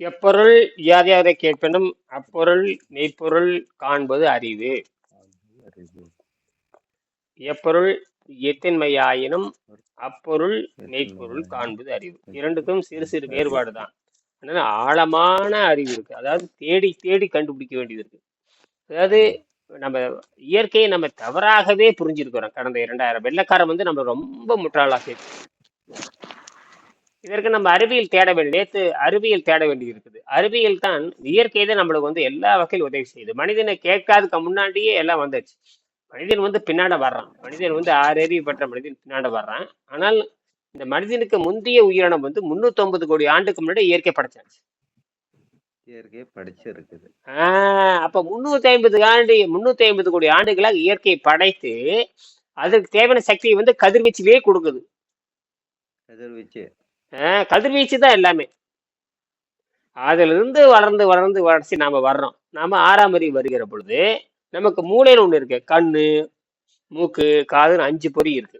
எப்பொருள் யாதையாரை கேட்பினும் அப்பொருள் மெய்ப்பொருள் காண்பது அறிவு. எப்பொருள் எத்தின்மையாயினும் அப்பொருள் மெய்ப்பொருள் காண்பது அறிவு. இரண்டுக்கும் சிறு சிறு வேறுபாடு தான். அதனால ஆழமான அறிவு இருக்கு. அதாவது தேடி தேடி கண்டுபிடிக்க வேண்டியது இருக்கு. அதாவது நம்ம இயற்கையை நம்ம தவறாகவே புரிஞ்சிருக்கிறோம். கடந்த இரண்டாயிரம் வெள்ளக்காரன் வந்து நம்ம ரொம்ப முட்டாளாக்கி இதற்கு நம்ம அறிவியல் தேட வேண்டிய நேத்து அறிவியல் தேட வேண்டியது இருக்குது அறிவியல் தான் இயற்கை தான் நம்மளுக்கு வந்து எல்லா வகையிலும் உதவி செய்யுது. மனிதனை கேட்காதுக்கு முன்னாடியே எல்லாம் வந்துடுச்சு மனிதன் வந்து பின்னாட வர்றான். மனிதன் வந்து ஆறு அறிவு பெற்ற மனிதன் பின்னாட வர்றான். ஆனால் இந்த மனிதனுக்கு முந்தைய உயிரினம் வந்து 350 கோடி ஆண்டுக்கு முன்னாடி இயற்கை படைச்சாச்சு. இயற்கையை படிச்சிருக்குது. ஆஹ் அப்ப முன்னூத்தி ஐம்பது ஆண்டு முன்னூத்தி ஐம்பது கோடி ஆண்டுகளாக இயற்கை படைத்து அதற்கு தேவையான சக்தியை வந்து கதிர்வீச்சிலே கொடுக்குது. கதிர்வீச்சு. கதிர்வீச்சு தான் எல்லாமே. அதுல இருந்து வளர்ந்து வளர்ந்து வளர்ச்சி நாம வர்றோம். நாம ஆறாம் அறிவு வருகிற பொழுது நமக்கு மூளைன்னு ஒண்ணு இருக்கு. கண்ணு மூக்கு காதுன்னு அஞ்சு பொறி இருக்கு.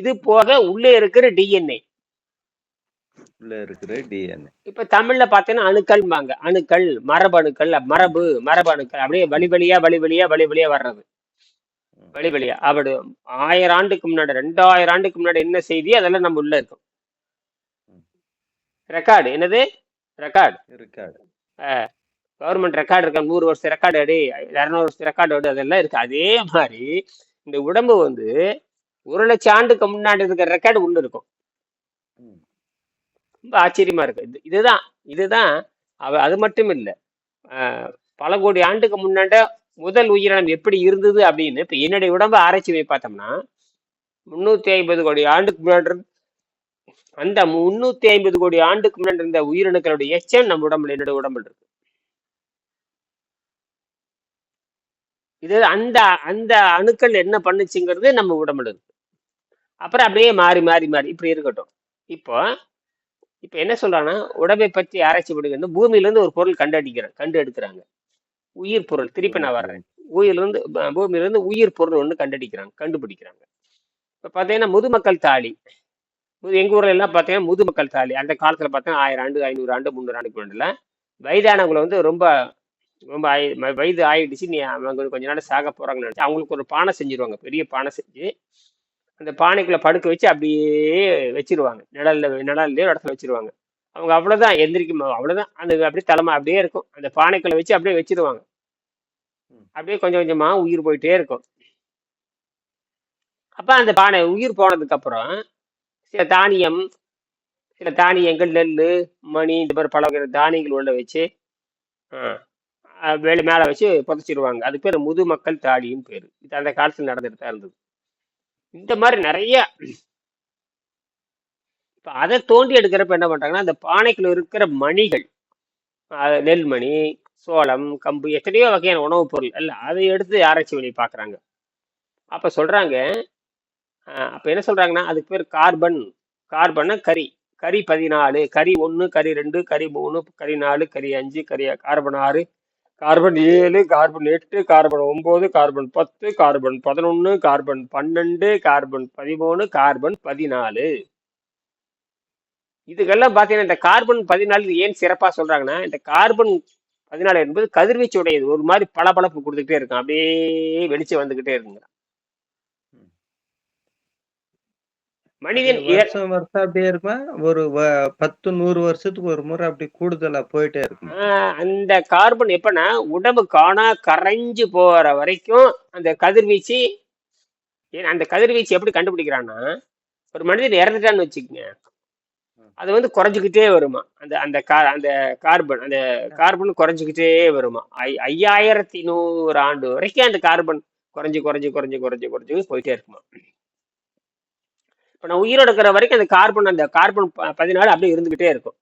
இது போக உள்ளே இருக்கிற டிஎன்ஏ உள்ள இருக்கிற டிஎன்ஏ இப்ப தமிழ்ல பார்த்தீங்கன்னா அணுக்கள்பாங்க அணுக்கள் மரபணுக்கள் மரபு மரபணுக்கள். அப்படியே வழி வழியா வழி வழியா வழி வழியா வர்றது. வழி வழியா. அப்படி ஆயிரம் ஆண்டுக்கு முன்னாடி ரெண்டாயிரம் ஆண்டுக்கு முன்னாடி என்ன செய்தி? அதெல்லாம் நம்ம உள்ள இருக்கும். ரெக்கார்டு. என்னது? ரெக்கார்டு. இருக்காது கவர்மெண்ட் ரெக்கார்டு இருக்கா? நூறு வருஷம் ரெக்கார்டு எடு இரநூறு வருஷம் ரெக்கார்டு எடு அதெல்லாம் இருக்கு. அதே மாதிரி இந்த உடம்பு வந்து ஒரு லட்சம் ஆண்டுக்கு முன்னாடி இருக்கிற ரெக்கார்டு உள்ள இருக்கும். ரொம்ப ஆச்சரியமா இருக்கு. இது இதுதான் இதுதான். அவ அது மட்டும் இல்லை. பல கோடி ஆண்டுக்கு முன்னாடி முதல் உயிரினம் எப்படி இருந்தது அப்படின்னு இப்ப என்னுடைய உடம்பை ஆராய்ச்சி பண்ணி பார்த்தோம்னா முன்னூத்தி ஐம்பது கோடி ஆண்டுக்கு முன்னாடி அந்த முன்னூத்தி ஐம்பது கோடி ஆண்டுக்கு முன்னாடி இருந்த உயிரணுக்களுடைய எச்சம் நம்ம உடம்புல என்னோட உடம்புல இருக்கு. இது அந்த அந்த அணுக்கள் என்ன பண்ணுச்சுங்கிறது நம்ம உடம்புல இருக்கு. அப்புறம் அப்படியே மாறி மாறி மாறி இப்படி இருக்கட்டும். இப்போ இப்போ என்ன சொல்றாங்கன்னா உடம்பை பற்றி ஆராய்ச்சி பண்ணுகிறது பூமியில இருந்து ஒரு பொருள் கண்டடிக்கிறாங்க. கண்டு எடுக்கிறாங்க உயிர் பொருள் திருப்பி நான் வர்றேன். உயிர்ல இருந்து பூமியில இருந்து உயிர் பொருள் ஒன்று கண்டடிக்கிறாங்க கண்டுபிடிக்கிறாங்க. இப்போ பார்த்தீங்கன்னா முதுமக்கள் தாலி. எங்கள் ஊரில் எல்லாம் பார்த்தீங்கன்னா முதுமக்கள் தாலி. அந்த காலத்தில் பார்த்தீங்கன்னா ஆயிரம் ஆண்டு ஐநூறு ஆண்டு முந்நூறு ஆண்டுக்கு முன்னாடில வயதானவங்களை வந்து ரொம்ப ரொம்ப ஆயி ம- வயது ஆயிடுச்சு. நீ அவங்க கொஞ்ச நாள் சாக போகிறாங்கன்னு நினச்சி அவங்களுக்கு ஒரு பானை செஞ்சிருவாங்க. பெரிய பானை செஞ்சு அந்த பானைக்குள்ளே படுக்க வச்சு அப்படியே வச்சிருவாங்க. நிழல்ல நிழல்லையோ இடத்துல வச்சிருவாங்க. அவங்க அவ்வளோதான் எந்திரிக்கும் அவ்வளோதான் அந்த அப்படியே தலைமை அப்படியே இருக்கும். அந்த பானைக்குள்ள வச்சு அப்படியே வச்சிருவாங்க. அப்படியே கொஞ்சம் கொஞ்சமாக உயிர் போயிட்டே இருக்கும். அப்போ அந்த பானை உயிர் போனதுக்கப்புறம் சில தானியம் சில தானியங்கள் நெல் மணி இந்த மாதிரி பல வகையான தானியங்கள் உள்ள வச்சு வேலை மேலே வச்சு புதைச்சிருவாங்க. அது பேர் முதுமக்கள் தாடின்னு பேர். இது அந்த காலத்தில் நடந்துட்டு தான் இருந்தது. இந்த மாதிரி நிறைய இப்போ அதை தோண்டி எடுக்கிறப்ப என்ன பண்றாங்கன்னா அந்த பானைக்குள்ள இருக்கிற மணிகள் அஹ் நெல்மணி சோளம் கம்பு எத்தனையோ வகையான உணவுப் பொருள் அல்ல அதை எடுத்து ஆராய்ச்சி பண்ணி பார்க்குறாங்க அப்போ சொல்றாங்க அஹ் அப்போ என்ன சொல்கிறாங்கன்னா அதுக்கு பேர் கார்பன் கார்பன்னா கரி. கரி பதினாலு கரி ஒன்று கரி ரெண்டு கரி மூணு கரி நாலு கரி அஞ்சு கரி கார்பன் ஆறு. கார்பன் ஏழு கார்பன் எட்டு கார்பன் ஒம்பது கார்பன் பத்து கார்பன் பதினொன்று கார்பன் பன்னெண்டு கார்பன் பதிமூணு கார்பன் பதினாலு. இதுக்கெல்லாம் பார்த்தீங்கன்னா இந்த கார்பன் பதினாலு ஏன் சிறப்பாக சொல்கிறாங்கன்னா இந்த கார்பன் பதினாலு என்பது கதிர்வீச்சு உடையது ஒரு மாதிரி பளபளப்பு கொடுத்துக்கிட்டே இருக்கும். அப்படியே வெளிச்சம் வந்துக்கிட்டே இருக்குங்க. மனிதன் வருஷம் வருஷம் அப்படியே இருக்குமா? ஒரு பத்து நூறு வருஷத்துக்கு ஒரு முறை அப்படி கூடுதலா போயிட்டே இருக்குமா? அந்த கார்பன் எப்பன்னா உடம்பு காணா கரைஞ்சு போற வரைக்கும் அந்த கதிர்வீச்சு ஏன் அந்த கதிர்வீச்சு எப்படி கண்டுபிடிக்கிறான்னா ஒரு மனிதன் இறந்துட்டான்னு வச்சுக்கோங்க. அது வந்து குறைஞ்சிக்கிட்டே வருமா? அந்த அந்த கா அந்த கார்பன் அந்த கார்பன் குறைஞ்சிக்கிட்டே வருமா? ஐ ஐயாயிரத்தி நூறு ஆண்டு வரைக்கும் அந்த கார்பன் குறைஞ்சு குறைஞ்சு குறைஞ்சு குறைஞ்சு குறைஞ்சு போயிட்டே இருக்குமா? இப்போ நான் உயிரோட இருக்கிற வரைக்கும் அந்த கார்பன் அந்த கார்பன் பதினாலு அப்படியே இருந்துகிட்டே இருக்கும்.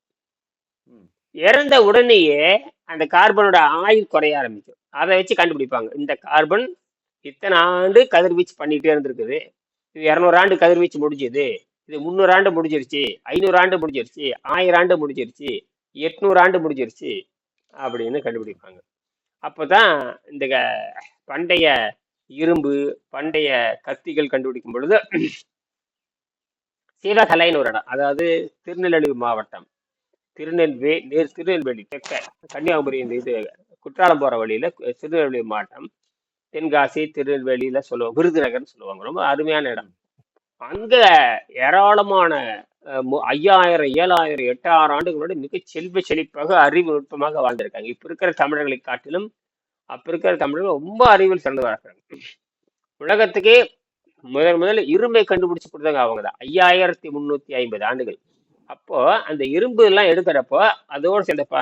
இறந்த உடனேயே அந்த கார்பனோட ஆயுள் குறைய ஆரம்பிக்கும். அதை வச்சு கண்டுபிடிப்பாங்க. இந்த கார்பன் இத்தனை ஆண்டு கதிர்வீச்சு பண்ணிட்டே இருந்திருக்குது. இது இரநூறு ஆண்டு கதிர்வீச்சு முடிஞ்சுது. இது முந்நூறு ஆண்டு முடிஞ்சிருச்சு. ஐநூறு ஆண்டு முடிஞ்சிருச்சு. ஆயிரம் ஆண்டு முடிஞ்சிருச்சு. எட்நூறு ஆண்டு முடிஞ்சிருச்சு அப்படின்னு கண்டுபிடிப்பாங்க. அப்போதான் இந்த க- பண்டைய இரும்பு பண்டைய கத்திகள் கண்டுபிடிக்கும் பொழுது சிவகலைன்னு ஒரு இடம் அதாவது திருநெல்வேலி மாவட்டம். திருநெல்வேலி நேர் திருநெல்வேலி தெற்க கன்னியாகுமரி இந்த இது குற்றாலம் போகிற வழியில் திருநெல்வேலி மாவட்டம். தென்காசி திருநெல்வேலியில சொல்லுவாங்க விருதுநகர்னு சொல்லுவாங்க. ரொம்ப அருமையான இடம். அங்கே ஏராளமான ஐயாயிரம் ஏழாயிரம் எட்டாயிரம் ஆண்டுகளோடு மிக செல்வ செழிப்பாக அறிவு நுட்பமாக வாழ்ந்திருக்காங்க. இப்போ இருக்கிற தமிழர்களை காட்டிலும் அப்போ இருக்கிற தமிழர்கள் ரொம்ப அறிவில் சிறந்தவராக இருக்காங்க. உலகத்துக்கே முதல் முதல்ல இரும்பை கண்டுபிடிச்சு கொடுத்தாங்க அவங்க தான் ஐயாயிரத்தி முந்நூற்றி ஐம்பது ஆண்டுகள். அப்போ அந்த இரும்பு எல்லாம் எடுக்கிறப்போ அதோடு சேர்ந்த ப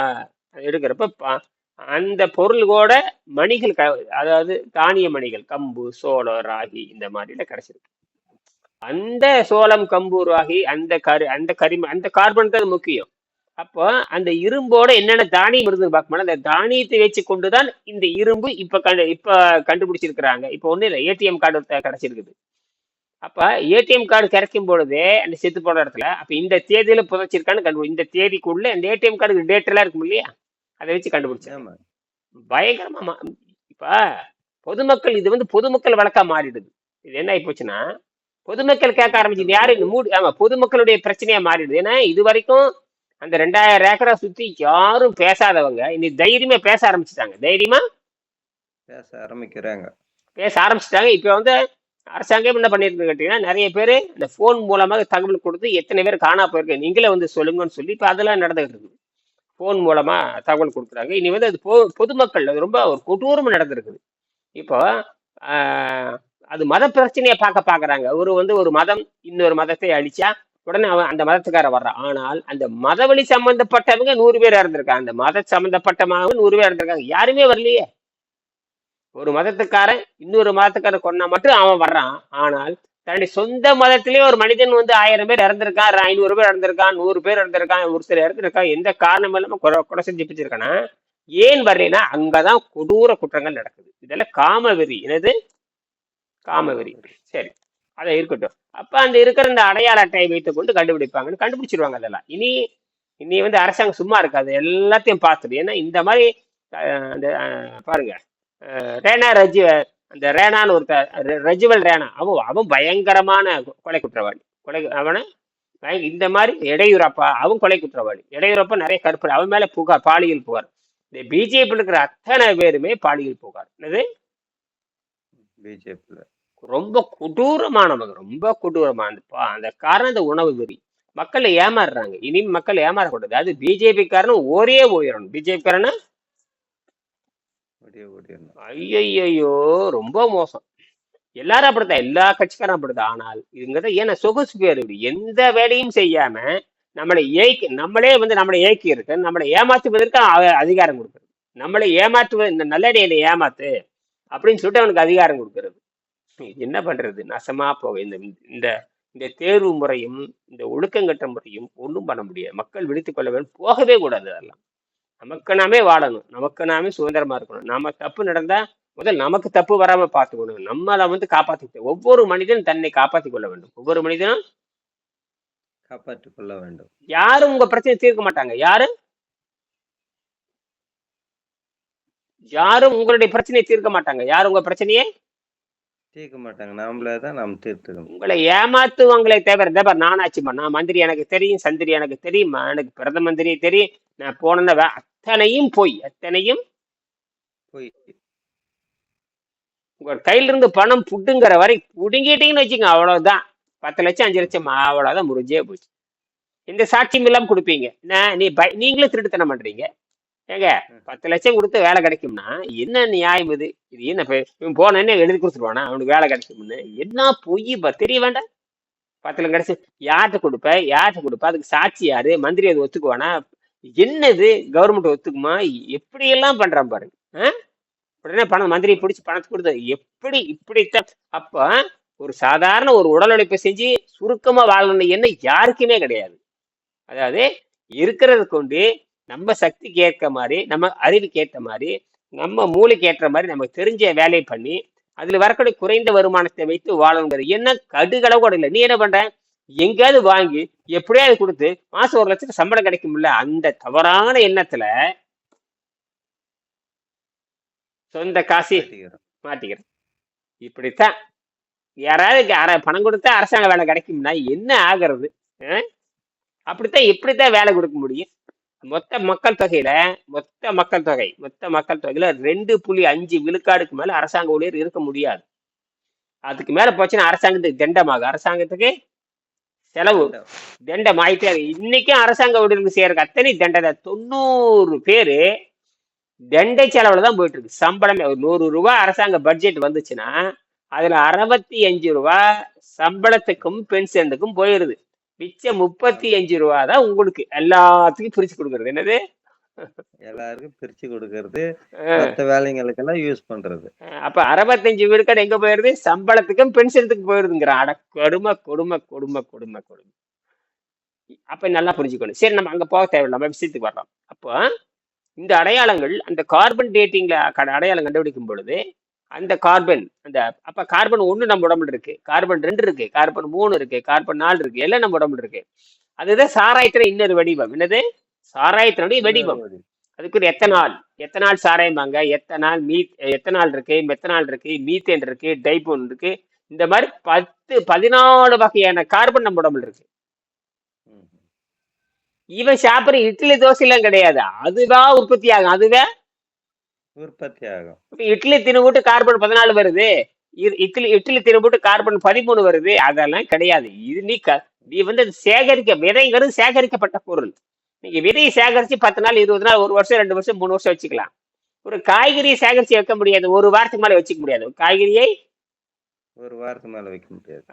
எடுக்கிறப்ப ப- அந்த பொருளோட மணிகள் க அதாவது தானிய மணிகள் கம்பு சோளம் ராகி இந்த மாதிரில கிடைச்சிருக்கு. அந்த சோளம் கம்பு ராகி அந்த கரு அந்த கரிம அந்த கார்பன் தான் முக்கியம். அப்போ அந்த இரும்போட என்னென்ன தானியம் இருந்தது பார்க்கணும்? அந்த தானியத்தை வச்சு கொண்டுதான் இந்த இரும்பு இப்ப கண்டு இப்ப கண்டுபிடிச்சிருக்கிறாங்க. இப்போ ஒன்றும் இல்லை ஏடிஎம் கார்டு கிடைச்சிருக்குது. அப்ப ஏடிஎம் கார்டு கிடைக்கும் பொழுதே அந்த செத்து போன இடத்துல அப்ப இந்த தேதியில புதைச்சிருக்கான்னு கண்டுபிடி இந்த தேதிக்குள்ள அந்த ஏடிஎம் கார்டு டேட் எல்லாம் இருக்கும் இல்லையா? அதை வச்சு கண்டுபிடிச்சாங்க. ஆமா. பயங்கரமா மா- இப்ப பொதுமக்கள் இது வந்து பொதுமக்கள் வழக்கா மாறிடுது. இது என்ன ஆகி போச்சுன்னா பொதுமக்கள் கேட்க ஆரம்பிச்சு யாரு? இந்த மூடு ஆமா பொதுமக்களுடைய பிரச்சனையா மாறிடுது. ஏன்னா இது வரைக்கும் அந்த ரெண்டாயிரம் ஏக்கரா சுத்தி யாரும் பேசாதவங்க இன்னைக்கு தைரியமா பேச ஆரம்பிச்சுட்டாங்க. தைரியமா? பேச ஆரம்பிக்கிறாங்க. பேச ஆரம்பிச்சிட்டாங்க. இப்போ வந்து அரசாங்கம் என்ன பண்ணிருக்கு கேட்டீங்கன்னா நிறைய பேர் இந்த ஃபோன் மூலமாக தகவல் கொடுத்து எத்தனை பேர் காணா போயிருக்கு நீங்களே வந்து சொல்லுங்கன்னு சொல்லி இப்போ அதெல்லாம் நடந்துகிட்டு இருக்குது ஃபோன் மூலமா தகவல் கொடுக்குறாங்க. இனி வந்து அது பொ பொதுமக்கள் அது ரொம்ப ஒரு கொடூரமா நடந்திருக்குது. இப்போ அது மத பிரச்சனையை பார்க்க பார்க்கறாங்க ஒரு வந்து ஒரு மதம் இன்னொரு மதத்தை அழிச்சா உடனே அவன் அந்த மதத்துக்கார வர்றான். ஆனால் அந்த மதவழி சம்பந்தப்பட்டவங்க நூறு பேர் இறந்திருக்காங்க அந்த மத சம்பந்தப்பட்டவங்க நூறு பேர் இறந்துருக்காங்க யாருமே வரலையே. ஒரு மதத்துக்காரன் இன்னொரு மதத்துக்காரன் கொன்னா மட்டும் அவன் வர்றான். ஆனால் தன்னுடைய சொந்த மதத்திலேயே ஒரு மனிதன் வந்து ஆயிரம் பேர் இறந்திருக்கான் ஐநூறு பேர் இறந்திருக்கான் நூறு பேர் இறந்திருக்கான் ஒரு சிலர் இறந்திருக்கான். எந்த காரணம் இல்லாம கொலை கொலை செஞ்சு பிடிச்சிருக்கானா? ஏன் வரலைன்னா அங்கதான் கொடூர குற்றங்கள் நடக்குது. இதெல்லாம் காமவெறி. என்னது? காமவெறி. சரி. அதை இருக்கட்டும். அப்ப அந்த இருக்கிற இந்த அடையாள அட்டையை வைத்துக் கொண்டு கண்டுபிடிப்பாங்கன்னு கண்டுபிடிச்சிருவாங்க அதெல்லாம். இனி இனி வந்து அரசாங்கம் சும்மா இருக்காது. எல்லாத்தையும் பார்த்துடு ஏன்னா இந்த மாதிரி அந்த பாருங்க. ரேனா ரஜி அந்த ரேனான்னு ஒருத்த ரஜுவல் ரேனா அவன் அவன் பயங்கரமான கொலை குற்றவாளி. கொலை அவனை இந்த மாதிரி இடையூறப்பா அவன் கொலை குற்றவாளி. இடையூறப்பா நிறைய கருப்பு அவன் மேல புகார் பாலியல் புகார். இந்த பிஜேபி இருக்கிற அத்தனை பேருமே பாலியல் புகார். என்னது? பிஜேபியில் ரொம்ப கொடூரமானவங்க ரொம்ப கொடூரமான அந்த காரணம் இந்த உணவு வெறி. மக்களை ஏமாறுறாங்க. இனி மக்கள் ஏமாறக்கூடாது. அது பிஜேபி காரனும் ஒரே உயரணும். பிஜேபி ஓடிடணும் ஐயையோ ரொம்ப மோசம். எல்லாரும் அப்படித்தான். எல்லா கட்சிக்காரும் அப்படித்தான். ஆனால் இவங்கதான் ஏன்னா சொகுசு பேர் எந்த வேலையும் செய்யாம நம்மளை ஏய்க்க நம்மளே வந்து நம்மளை ஏக்கி இருக்கு நம்மளை ஏமாத்துவதற்கு அதிகாரம் கொடுக்குறது. நம்மளை ஏமாற்றுவது இந்த நல்லடியில ஏமாத்து அப்படின்னு சொல்லிட்டு அவனுக்கு அதிகாரம் கொடுக்கறது. என்ன பண்றது? நாசமா போக இந்த இந்த இந்த தேர்வு முறையும் இந்த ஒழுக்கங்கட்ட முறையும் ஒன்றும் பண்ண முடியாது. மக்கள் விழித்துக் கொள்ள வேண்டும். போகவே கூடாது அதெல்லாம். நமக்கு நாமே வாழணும். நமக்கு நாமே சுதந்திரமா இருக்கணும். நாம தப்பு நடந்தா முதல் நமக்கு தப்பு வராம பார்த்துக்கணும். நம்மளை வந்து காப்பாத்திக்க ஒவ்வொரு மனிதனும் தன்னை காப்பாத்திக் கொள்ள வேண்டும். ஒவ்வொரு மனிதனும் காப்பாற்றிக் கொள்ள வேண்டும். யாரும் உங்க பிரச்சனை தீர்க்க மாட்டாங்க. யாரு? யாரும் உங்களுடைய பிரச்சனையை தீர்க்க மாட்டாங்க. யாரும் உங்க பிரச்சனையை? தீர்க்க மாட்டாங்க. நாமளே தான் நாம் தீர்த்துக்கணும். உங்களை ஏமாத்துவாங்களே தவிர தவிர நானாச்சுமா நான் மந்திரி எனக்கு தெரியும் சந்திரி எனக்கு தெரியும் எனக்கு பிரதம மந்திரி தெரியும். நான் வே- அத்தனையும் போய் அத்தனையும் போய். உங்க கையில இருந்து பணம் புட்டுங்கிற வரை புடுங்கிட்டீங்கன்னு வச்சுங்க அவ்வளவுதான். பத்து லட்சம் அஞ்சு லட்சம் அவ்வளவுதான் முடிஞ்சே போச்சு. இந்த சாட்சியம் இல்லாம கொடுப்பீங்க. நான் நீ பய நீங்களும் திருட்டுத்தனம் பண்றீங்க. ஏங்க பத்து லட்சம் கொடுத்து வேலை கிடைக்கும்னா என்ன நியாயம் இது? இது என்ன இவன் போனேன்னு எழுதி கொடுத்துருவானா? அவனுக்கு வேலை கிடைக்கும்னு? என்ன பொய் ப- தெரிய வேண்டாம். பத்து லட்சம் கிடைச்சு யார்கிட்ட கொடுப்ப? யார்கிட்ட கொடுப்ப? அதுக்கு சாட்சி யாரு? மந்திரி அது ஒத்துக்குவானா? என்னது? கவர்மெண்ட் ஒத்துக்குமா? எப்படி எல்லாம் பண்றான் பாருங்க ஆ? உடனே பணம் மந்திரி பிடிச்சி பணத்தை கொடுத்து எப்படி இப்படித்தான்? அப்ப ஒரு சாதாரண ஒரு உடல் உழைப்பை செஞ்சு சுருக்கமா வாழணும் என்ன யாருக்குமே கிடையாது. அதாவது இருக்கிறத கொண்டு நம்ம சக்திக்கு ஏற்ற மாதிரி நம்ம அறிவுக்கு ஏற்ற மாதிரி நம்ம மூளைக்கு ஏற்ற மாதிரி நமக்கு தெரிஞ்ச வேலையை பண்ணி அதுல வரக்கூடிய குறைந்த வருமானத்தை வைத்து வாழணுங்கிறது என்ன கடுகளவு கூட இல்லை. நீ என்ன பண்ற? எங்கேயாவது வாங்கி எப்படியாவது கொடுத்து மாசம் ஒரு லட்சத்துக்கு சம்பளம் கிடைக்கும்ல அந்த தவறான எண்ணத்துல சொந்த காசி மாட்டிக்கிறேன் இப்படித்தான். யாராவது யாரா பணம் கொடுத்தா அரசாங்க வேலை கிடைக்கும்னா என்ன ஆகிறது? அப்படித்தான் இப்படித்தான் வேலை கொடுக்க முடியும். மொத்த மக்கள் தொகையில மொத்த மக்கள் தொகை மொத்த மக்கள் தொகையில ரெண்டு புள்ளி அஞ்சு விழுக்காடுக்கு மேல அரசாங்க ஊழியர் இருக்க முடியாது. அதுக்கு மேல போச்சுன்னா அரசாங்கத்துக்கு தண்டமாகும். அரசாங்கத்துக்கு செலவு தண்டம் ஆயிட்டே இருக்கு. இன்னைக்கும் அரசாங்க ஊழியர்களுக்கு செய்யறதுக்கு அத்தனை தண்டனை தொண்ணூறு பேரு தண்டை செலவுல தான் போயிட்டு இருக்கு. சம்பளமே ஒரு நூறு ரூபாய் அரசாங்க பட்ஜெட் வந்துச்சுன்னா அதுல அறுபத்தி அஞ்சு ரூபா சம்பளத்துக்கும் பென்ஷனுக்கும் போயிருது. மிச்சம் முப்பத்தி அஞ்சு ரூபா தான் உங்களுக்கு எல்லாத்துக்கும் பிரிச்சு கொடுக்கறது. என்னது? எல்லாருக்கும் பிரிச்சு கொடுக்கறது. மத்த வேலைங்களுக்கெல்லாம் யூஸ் பண்றது. அப்ப அறுபத்தஞ்சு விழுக்காடு எங்க போயிருது? சம்பளத்துக்கும் பென்ஷனுக்கும் போயிருதுங்கிறான் அட கொடுமை கொடுமை கொடுமை கொடுமை கொடுமை. அப்ப நல்லா புரிஞ்சுக்கணும். சரி நம்ம அங்க போக தேவையில்லை. நம்ம விஷயத்துக்கு வரலாம். அப்போ இந்த அடையாளங்கள் அந்த கார்பன் டேட்டிங்ல அடையாளம் கண்டுபிடிக்கும் பொழுது அந்த கார்பன் அந்த அப்ப கார்பன் ஒண்ணு நம்ம உடம்புல இருக்கு. கார்பன் ரெண்டு இருக்கு கார்பன் மூணு இருக்கு கார்பன் நாலு இருக்கு எல்லாம் நம்ம உடம்புல இருக்கு. அதுதான் சாராயத்துல இன்னொரு வடிவம். என்னது? சாராயத்தினுடைய வடிவம். அதுக்கு ஒரு எத்தனால். எத்தனால் சாராயம்பாங்க. எத்தனால் மீ எத்தனால் இருக்கு மெத்தனால் இருக்கு மீத்தேன் இருக்கு டைபோன் இருக்கு. இந்த மாதிரி பத்து பதினாலு வகையான கார்பன் நம்ம உடம்புல இருக்கு. இவன் சாப்பிடுற இட்லி தோசை எல்லாம் கிடையாது. அதுதான் உற்பத்தி ஆகும் அதுவே உற்பத்தி ஆகும் இட்லி தின்னுபோட்டு கார்பன் பதினாலு வருது. இட்லி இட்லி தின்னுபோட்டு கார்பன் பதிமூணு வருது. அதெல்லாம் கிடையாது. இது நீ க- நீ வந்து சேகரிக்க விதைங்கிறது சேகரிக்கப்பட்ட பொருள். நீங்க விதையை சேகரிச்சு பத்து நாள் இருபது நாள் ஒரு வருஷம் ரெண்டு வருஷம் மூணு வருஷம் வச்சுக்கலாம். ஒரு காய்கறியை சேகரிச்சு வைக்க முடியாது. ஒரு வாரத்துக்கு மேல வச்சுக்க முடியாது. காய்கறியை ஒரு வாரத்துக்கு மேல வைக்க முடியாது.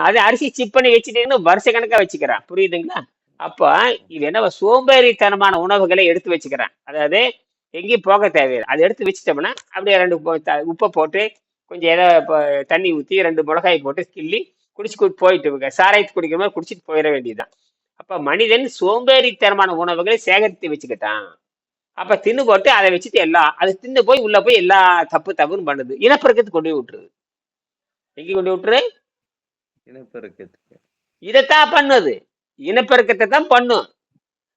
அது அரிசி சிப் பண்ணி வச்சுட்டீங்கன்னா வருஷ கணக்கா வச்சுக்கிறான் புரியுதுங்களா? அப்போ இது என்ன சோம்பேறித்தனமான உணவுகளை எடுத்து வச்சுக்கிறான் அதாவது எங்கேயும் போக தேவையில்லை. அதை எடுத்து வச்சுட்டோம்னா அப்படியே ரெண்டு உப்பை போட்டு கொஞ்சம் ஏதோ இப்போ தண்ணி ஊற்றி ரெண்டு மிளகாய் போட்டு கிள்ளி குடிச்சு போயிட்டு. சாராயத்து குடிக்கிற மாதிரி குடிச்சிட்டு போயிட வேண்டியதுதான். அப்ப மனிதன் சோம்பேறித்தனமான உணவுகளை சேகரித்து வச்சுக்கிட்டான். அப்ப தின்னு போட்டு அதை வச்சுட்டு எல்லாம் அது தின்னு போய் உள்ள போய் எல்லா தப்பு தப்புன்னு பண்ணுது. இனப்பெருக்கத்துக்கு கொண்டு போய் விட்டுருது. எங்க கொண்டு விட்டுரு? இனப்பெருக்கத்துக்கு. இதைத்தான் பண்ணுது. இனப்பெருக்கத்தை தான் பண்ணும்.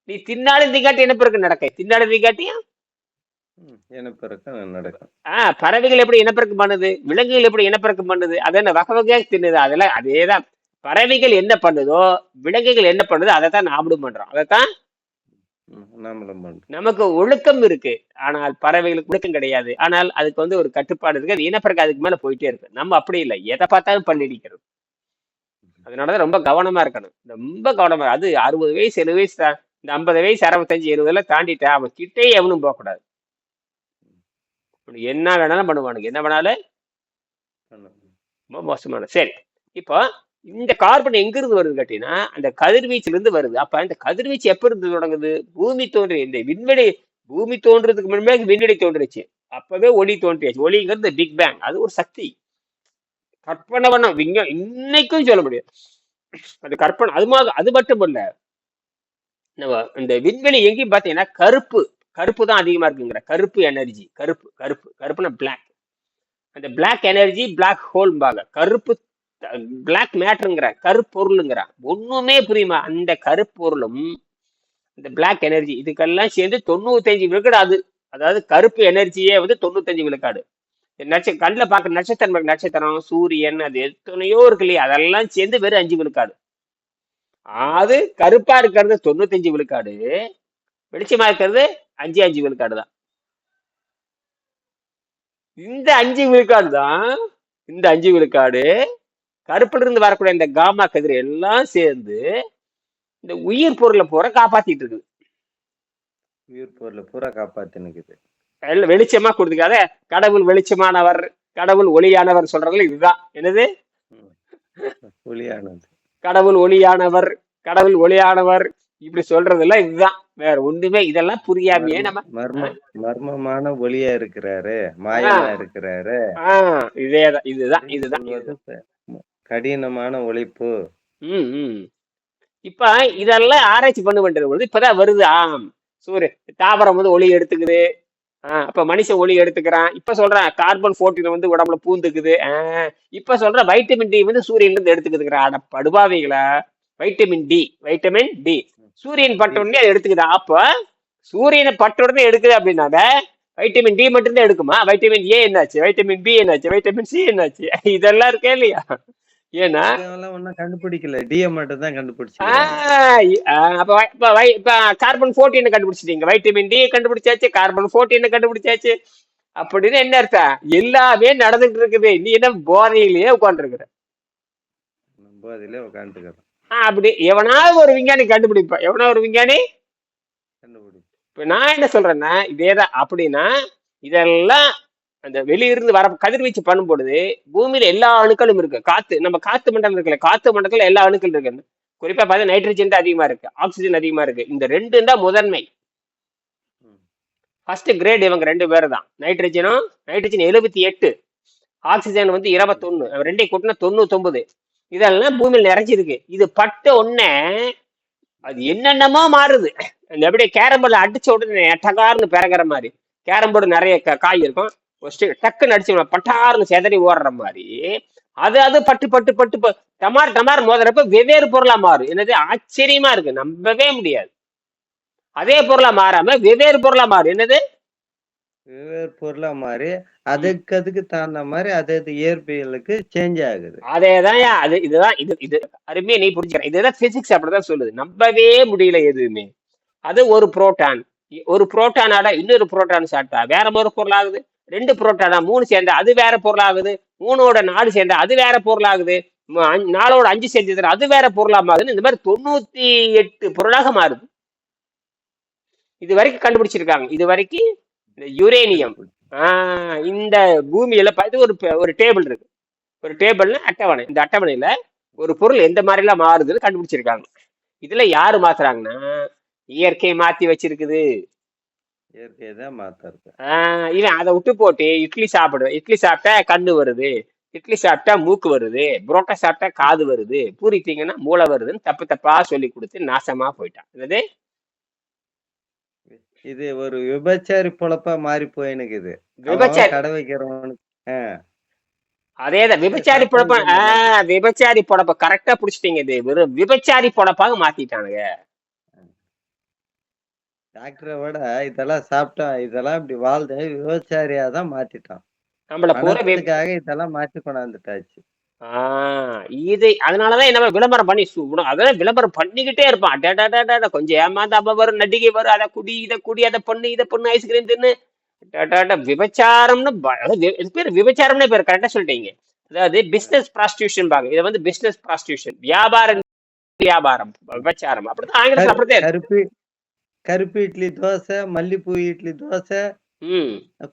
நீ தின்னாலும் திங்காட்டி இனப்பெருக்கம் நடக்க தின்னாலும் திங்காட்டியும் இனப்பெருக்கம் நடக்கும். ஆஹ் பறவைகள் எப்படி இனப்பெருக்கம் பண்ணுது? விலங்குகள் எப்படி இனப்பெருக்கம் பண்ணுது? அது என்ன வகை வகையாக தின்னுது? அதெல்லாம் அதேதான். பறவைகள் என்ன பண்ணுதோ விலங்குகள் என்ன பண்ணுதோ அதை தான் நாமளும் பண்றோம். அதைத்தான் நமக்கு ஒழுக்கம் இருக்கு. ஆனால் பறவைகளுக்கு ஒழுக்கம் கிடையாது. ஆனால் அதுக்கு வந்து ஒரு கட்டுப்பாடு இருக்கு. அது இனப்பெருக்கம் அதுக்கு மேல போயிட்டே இருக்கு. நம்ம அப்படி இல்லை. எதை பார்த்தாலும் பண்ணிடிக்கிறது அதனாலதான் ரொம்ப கவனமா இருக்கணும். ரொம்ப கவனமா. அது அறுபது வயசு எழுபது வயசு இந்த ஐம்பது வயசு அறுபத்தஞ்சு எழுபதுல தாண்டிட்டா அவன் கிட்டே எவனும் போகக்கூடாது. என்ன வேணாலும் பண்ணுவானுங்க. என்ன வேணாலும்? ரொம்ப மோசமான. சரி. இப்போ இந்த கார்பன் எங்கிருந்து வருது கேட்டீங்கன்னா அந்த கதிர்வீச்சிலிருந்து வருது. அப்ப இந்த கதிர்வீச்சு எப்ப இருந்து தொடங்குது? பூமி தோன்றி இந்த விண்வெளி பூமி தோன்றதுக்கு முன்பே விண்வெளி தோன்றுச்சு. அப்பவே ஒளி தோன்றியாச்சு. ஒளிங்கிறது பிக் பேங். அது ஒரு சக்தி. கற்பனை பண்ண விஞ்ஞ இன்னைக்கும் சொல்ல முடியும் அது கற்பனை. அது மாதிரி அது மட்டும் இல்ல. நம்ம இந்த விண்வெளி எங்கேயும் பார்த்தீங்கன்னா கருப்பு. கருப்பு தான் அதிகமாக இருக்குங்கிற. கருப்பு எனர்ஜி கருப்பு கருப்பு கருப்புனா பிளாக் அந்த பிளாக் எனர்ஜி பிளாக் ஹோல்பாங்க கருப்பு பிளாக் மேட்ருங்கிற கருப்பொருளுங்கிற ஒன்றுமே புரியுமா? அந்த கருப்பொருளும் இந்த பிளாக் எனர்ஜி இதுக்கெல்லாம் சேர்ந்து தொண்ணூத்தஞ்சு விழுக்காடு. அது அதாவது கருப்பு எனர்ஜியே வந்து தொண்ணூத்தஞ்சு விழுக்காடு. நட்ச கண்ணில் பார்க்குற நட்சத்திரம் நட்சத்திரம் சூரியன் அது எத்தனையோ இருக்கு இல்லையா? அதெல்லாம் சேர்ந்து வெறும் அஞ்சு விழுக்காடு. அது கருப்பா இருக்கிறது தொண்ணூத்தஞ்சு விழுக்காடு. வெளிச்சமா இருக்கிறது அஞ்சு அஞ்சு விழுக்காடு தான். இந்த அஞ்சு விழுக்காடு தான் இந்த அஞ்சு விழுக்காடு கருப்புல இருந்து வரக்கூடிய இந்த காமா கதிர் எல்லாம் சேர்ந்து இந்த உயிர் பொருளை பூரா காப்பாத்திட்டு இருக்குது. உயிர் பொருளை பூரா எல்லாம் வெளிச்சமா கொடுத்துக்காத கடவுள் வெளிச்சமானவர் கடவுள் ஒளியானவர் சொல்றதுல இதுதான். என்னது? ஒளியானது. கடவுள் ஒளியானவர் கடவுள் ஒளியானவர் இப்படி சொல்றதெல்லாம் இதுதான். வேற ஒண்ணுமே இதெல்லாம் புரியாமையே நம்ம மர்ம மர்மமான ஒளியா இருக்கிறாரு மாயமா இருக்கிறாரு. இதேதான் இதுதான் இதுதான். கடினமான ஒழிப்பு. ம் ம். இப்ப இதெல்லாம் ஆராய்ச்சி பண்ண வேண்டியது பொழுது இப்பதான் வருது. ஆம். சூரிய தாவரம் வந்து ஒளி எடுத்துக்குது. ஆஹ் அப்ப மனுஷன் ஒளி எடுத்துக்கிறான். இப்ப சொல்றேன் கார்பன் போர்டீன் வந்து உடம்புல பூந்துக்குது. இப்ப சொல்ற வைட்டமின் டி வந்து சூரியன்ல இருந்து எடுத்துக்குதுங்கிறான். படுபாவிகளா? வைட்டமின் டி வைட்டமின் டி சூரியன் பட்ட உடனே எடுத்துக்குதா? அப்ப சூரியனை பட்ட உடனே எடுக்குது அப்படின்னாக்க வைட்டமின் டி மட்டும்தான் எடுக்குமா? வைட்டமின் ஏ என்னாச்சு? வைட்டமின் பி என்னாச்சு? வைட்டமின் சி என்னாச்சு? இதெல்லாம் இருக்கே இல்லையா? ஏன்னா ஒன்றும் கண்டுபிடிக்கல. டிஎம் மட்டும் தான் அப்ப இப்ப இப்ப கார்பன் ஃபோர்டீன் கண்டுபிடிச்சிட்டீங்க. வைட்டமின் டி கண்டுபிடிச்சாச்சு கார்பன் ஃபோர்டீன் கண்டுபிடிச்சாச்சு. அப்படின்னு என்ன அர்த்தம்? எல்லாமே நடந்துட்டு இருக்குது. நீ என்ன போதையிலேயே உட்காந்துருக்குற போதிலே உட்காந்துக்கிறோம் அப்படி எவனாவது ஒரு விஞ்ஞானி கண்டுபிடிப்பான் எவனா ஒரு விஞ்ஞானி? இப்ப நான் என்ன சொல்றேன்னா இதேதான். அப்படின்னா இதெல்லாம் அந்த வெளியிருந்து வர கதிர்வீச்சு பண்ணும் பொழுது பூமியில எல்லா அணுக்களும் இருக்கு. காத்து நம்ம காத்து மண்டலம் இருக்குல்ல காத்து மண்டலத்துல எல்லா அணுக்கள் இருக்கு. குறிப்பா பார்த்தா நைட்ரஜன் தான் அதிகமா இருக்கு. ஆக்சிஜன் அதிகமா இருக்கு. இந்த ரெண்டும் தான் முதன்மை. ஃபர்ஸ்ட் கிரேட் இவங்க ரெண்டு பேரும் தான். நைட்ரஜனும் நைட்ரஜன் எழுபத்தி எட்டு. ஆக்சிஜன் வந்து இருபத்தொன்னு. ரெண்டையும் கூட்டினா தொண்ணூத்தொன்பது. இதெல்லாம் பூமியில் நிறைஞ்சிருக்கு. இது பட்ட உடனே அது என்னென்னமோ மாறுது. அந்த அப்படியே கேரம் அடிச்ச உடனே டகார்னு பிறகுற மாதிரி. கேரம் போர்டு நிறைய க- காய் இருக்கும். டக்குன்னு அடிச்சு பட்டார்னு செதறி ஓடுற மாதிரி. அது அது பட்டு பட்டு பட்டு டமார் டமார் மோதுறப்ப வெவ்வேறு பொருளா மாறும். என்னது? ஆச்சரியமா இருக்கு. நம்பவே முடியாது. அதே பொருளா மாறாம வெவ்வேறு பொருளா மாறும். என்னது? வெவ்வேறு பொருளா மாறி அதுக்கு அதுக்கு தகுந்த மாதிரி அது அது இயற்பியலுக்கு சேஞ்ச் ஆகுது. அதேதான் அது இதுதான் இது இது அருமையா நீ புரிஞ்சுக்கிற. இதுதான் பிசிக்ஸ் அப்படிதான் சொல்லுது. நம்பவே முடியல எதுவுமே. அது ஒரு புரோட்டான் ஒரு புரோட்டானாட இன்னொரு புரோட்டான் சாப்பிட்டா வேற ஒரு பொருள் ஆகுது. ரெண்டு புரோட்டானா மூணு சேர்ந்தா அது வேற பொருள் ஆகுது. மூணோட நாலு சேர்ந்தா அது வேற பொருள் ஆகுது. நாலோட அஞ்சு சேர்ந்தது அது வேற பொருளா மாறுது. இந்த மாதிரி தொண்ணூத்தி எட்டு பொருளாக மாறுது. இது வரைக்கும் கண்டுபிடிச்சிருக்காங்க. இது வரைக்கும் இந்த யுரேனியம் இந்த பூமியில பார்த்து ஒரு ஒரு டேபிள் இருக்கு. ஒரு டேபிள்னு அட்டவணை. இந்த அட்டவணையில ஒரு பொருள் எந்த மாதிரி எல்லாம் மாறுதுன்னு கண்டுபிடிச்சிருக்காங்க. இதுல யாரு மாத்துறாங்கன்னா இயற்கை மாத்தி வச்சிருக்குது. இயற்கையை இவன் அதை விட்டு போட்டு இட்லி சாப்பிடுவேன் இட்லி சாப்பிட்டா கண்ணு வருது இட்லி சாப்பிட்டா மூக்கு வருது புரோட்டா சாப்பிட்டா காது வருது பூரி தீங்கன்னா மூளை வருதுன்னு தப்பு தப்பா சொல்லி கொடுத்து நாசமா போயிட்டான். என்னது? இது ஒரு விபச்சாரி பொழப்பா மாறி போயினுக்குது விபச்சாரி. கடை வைக்கிறவனுக்கு அதேதான் விபச்சாரி பொழப்ப விபச்சாரி பொழப்ப கரெக்டா புடிச்சிட்டீங்க இது. வெறும் விபச்சாரி பொழப்பாக மாத்திட்டானுங்க. டாக்டரை விட இதெல்லாம் சாப்பிட்டா இதெல்லாம் இப்படி வாழ்ந்த விபச்சாரியா தான் மாத்திட்டான். நம்மள இதெல்லாம் மாத்தி கொண்டாந்துட்டாச்சு. ஆஹ் இது அதனாலதான் என்ன விளம்பரம் பண்ணி சு- உன- அதான் விளம்பரம் பண்ணிக்கிட்டே இருப்பான். அடடடடட, கொஞ்சம் ஏமாந்து அப்ப வரும் நடிகை வரும் அதை குடி இதை குடி அதை பண்ணு இதை பண்ணு ஐஸ்கிரீம் தின்னு. அடடட, விபச்சாரம்னு பேர் விபச்சாரம்னே பேர் கரெக்டா சொல்லிட்டீங்க. அதாவது பிசினஸ் ப்ராஸ்டியூஷன் பாங்க இதை வந்து பிசினஸ் ப்ராஸ்டியூஷன் வியாபாரம் வியாபாரம் விபச்சாரம். அப்படிதான் ஆங்கிலத்தில் அப்படிதான். கருப்பு கருப்பு இட்லி தோசை மல்லிப்பூ இட்லி தோசை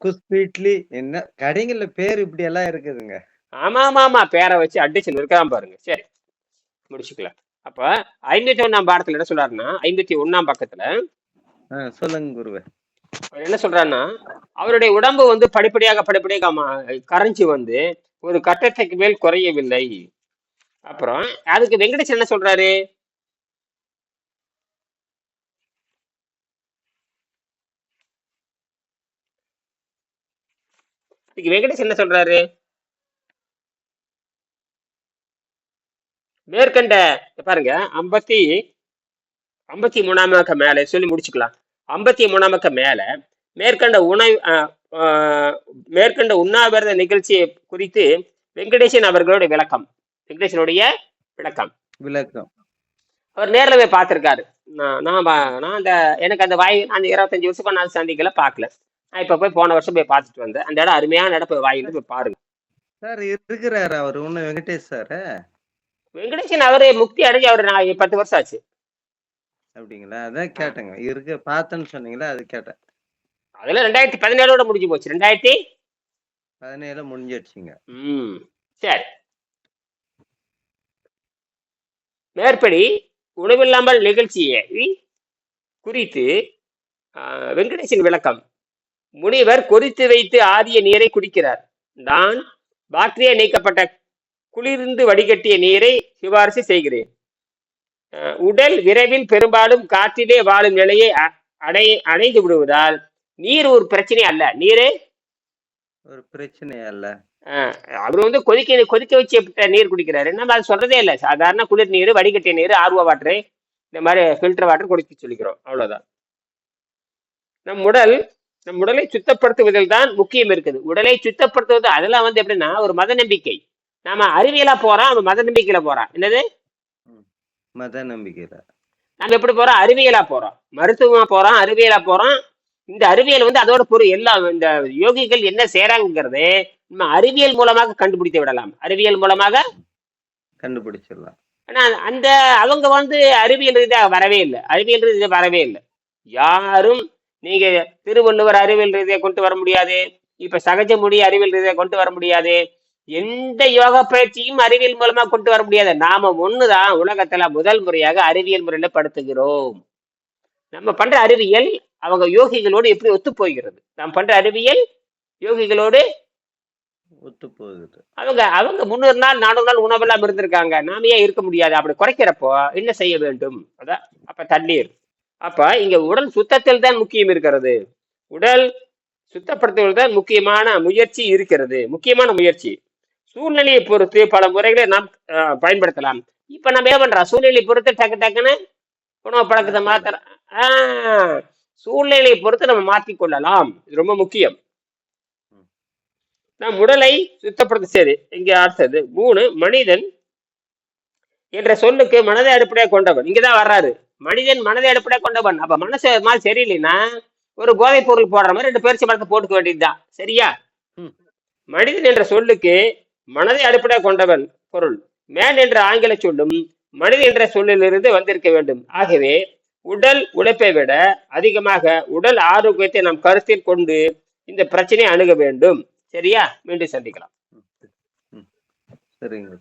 குஸ்பு இட்லி என்ன கடைங்கள்ல பேர் இப்படி எல்லாம் இருக்குதுங்க. ஆமா ஆமா ஆமா பேரை வச்சு அடிச்சு நிற்கிறான் பாருங்க. சரி முடிச்சுக்கலாம். அப்ப ஐம்பத்தி ஒண்ணாம் பாடத்துல என்ன சொல்றாருன்னா ஐம்பத்தி ஒண்ணாம் பக்கத்துல சொல்லுங்க குருவே. அவர் என்ன சொல்றாருன்னா அவருடைய உடம்பு வந்து படிப்படியாக படிப்படியாக கரைஞ்சு வந்து ஒரு கட்டத்துக்கு மேல் குறையவில்லை. அப்புறம் அதுக்கு வெங்கடேஷ் என்ன சொல்றாரு? இதுக்கு வெங்கடேஷ் என்ன சொல்றாரு? மேற்கண்ட பாருங்க ஐம்பத்தி ஐம்பத்தி மூணாமக்க மேல சொல்லி முடிச்சுக்கலாம். ஐம்பத்தி மூணாமக்க மேல மேற்கண்ட உணவு மேற்கண்ட உண்ணாவிரத நிகழ்ச்சியை குறித்து வெங்கடேசன் அவர்களுடைய விளக்கம். வெங்கடேசனுடைய விளக்கம். விளக்கம். அவர் நேர்ல போய் பார்த்திருக்காரு நான் நான் அந்த எனக்கு அந்த வாய் அந்த இருபத்தஞ்சு வருஷம் நான் சந்திக்கல பார்க்கல. நான் இப்ப போய் போன வருஷம் போய் பார்த்துட்டு வந்தேன். அந்த இடம் அருமையான இடம் போய் வாயில போய் பாருங்க. சார் இருக்கிறாரு அவர் ஒண்ணு வெங்கடேஷ் சார். வெங்கடேசன் அவரு முக்தி அடைஞ்சு அவர் நான் பத்து வருஷம் ஆச்சு. அப்படிங்களா? அதான் கேட்டேங்க. இருக்கு பார்த்தேன்னு சொன்னீங்களா? அது கேட்டேன். அதுல ரெண்டாயிரத்தி பதினேழோட முடிஞ்சு போச்சு. ரெண்டாயிரத்தி பதினேழு முடிஞ்சிடுச்சுங்க. ம் சரி. மேற்படி உணவில்லாமல் நிகழ்ச்சியை குறித்து வெங்கடேசன் விளக்கம். முனிவர் கொதித்து வைத்து ஆரிய நீரை குடிக்கிறார். நான் பாக்டீரியா நீக்கப்பட்ட குளிர்ந்து வடிகட்டிய நீரை சிபாரிசு செய்கிறேன். உடல் விரைவில் பெரும்பாலும் காற்றிலே வாழும் நிலையை அடை அடைந்து விடுவதால் நீர் ஒரு பிரச்சனை அல்ல. நீரே? ஒரு பிரச்சனை அல்ல. அவர் வந்து கொதிக்க கொதிக்க வச்சு நீர் குடிக்கிறாரு? நம்ம அது சொல்றதே இல்லை. சாதாரண குளிர் நீர் வடிகட்டிய நீர் ஆர்வ வாட்டரு இந்த மாதிரி ஃபில்டர் வாட்டர் குடிக்க சொல்லிக்கிறோம். அவ்வளவுதான். நம் உடல் நம் உடலை சுத்தப்படுத்துவதில் தான் முக்கியம் இருக்குது. உடலை சுத்தப்படுத்துவது அதெல்லாம் வந்து எப்படின்னா ஒரு மத நம்பிக்கை. நாம அறிவியலா போறோம் அவன் மத நம்பிக்கையில போறான். என்னது? மத நம்பிக்கையில. நம்ம எப்படி போறோம்? அறிவியலா போறோம். மருத்துவமா போறோம் அறிவியலா போறோம். இந்த அறிவியல் வந்து அதோட பொருள் எல்லாம் இந்த யோகிகள் என்ன செய்றாங்கிறது நம்ம அறிவியல் மூலமாக கண்டுபிடித்து விடலாம். அறிவியல் மூலமாக? கண்டுபிடிச்சிடலாம். ஆனா அந்த அவங்க வந்து அறிவியல் ரீதியா வரவே இல்லை. அறிவியல் ரீதியா வரவே இல்லை. யாரும் நீங்க திருவள்ளுவர் அறிவியல் ரீதியா கொண்டு வர முடியாது. இப்ப சகஜ மொழி அறிவியல் ரீதியா கொண்டு வர முடியாது. எந்த யோகா பயிற்சியும் அறிவியல் மூலமா கொண்டு வர முடியாது. நாம ஒண்ணுதான் உலகத்துல முதல் முறையாக அறிவியல் முறையில படுத்துகிறோம். நம்ம பண்ற அறிவியல் அவங்க யோகிகளோடு எப்படி ஒத்து போகிறது? நாம் பண்ற அறிவியல் யோகிகளோடு ஒத்து போகுது அவங்க அவங்க முந்நூறு நாள் நானூறு நாள் உணவெல்லாம் இருந்திருக்காங்க. நாம ஏன் இருக்க முடியாது? அப்படி குறைக்கிறப்போ என்ன செய்ய வேண்டும்? அதான் அப்ப தண்ணீர். அப்ப இங்க உடல் சுத்தத்தில் தான் முக்கியம் இருக்கிறது. உடல் சுத்தப்படுத்துவதில் தான் முக்கியமான முயற்சி இருக்கிறது. முக்கியமான முயற்சி. சூழ்நிலையை பொறுத்து பல முறைகளை நாம் பயன்படுத்தலாம். இப்ப நம்ம என்ன பண்றோம்? சூழ்நிலையை பொறுத்து டக்கு டக்குன்னு உணவு பழக்கத்தை மாத்திர சூழ்நிலையை பொறுத்து நம்ம மாற்றிக் கொள்ளலாம். இது ரொம்ப முக்கியம். நம் உடலை சுத்தப்படுத்த சரி இங்க அடுத்தது மூணு மனிதன் என்ற சொல்லுக்கு மனதை அடிப்படையாக கொண்டவன். இங்கதான் வர்றாரு. மனிதன் மனதை அடிப்படையாக கொண்டவன். அப்ப மனசு மாதிரி சரியில்லைன்னா ஒரு போதைப் பொருள் போடுற மாதிரி ரெண்டு பேர்ச்சி மரத்தை போட்டுக்க வேண்டியதுதான். சரியா. மனிதன் என்ற சொல்லுக்கு மனதை அடிப்படையாக கொண்டவன் பொருள். மேன் என்ற ஆங்கில சொல்லும் மனிதன் என்ற சொல்லிலிருந்து வந்திருக்க வேண்டும். ஆகவே உடல் உழைப்பை விட அதிகமாக உடல் ஆரோக்கியத்தை நாம் கருத்தில் கொண்டு இந்த பிரச்சனையை அணுக வேண்டும். சரியா? மீண்டும் சந்திக்கலாம். சரிங்க.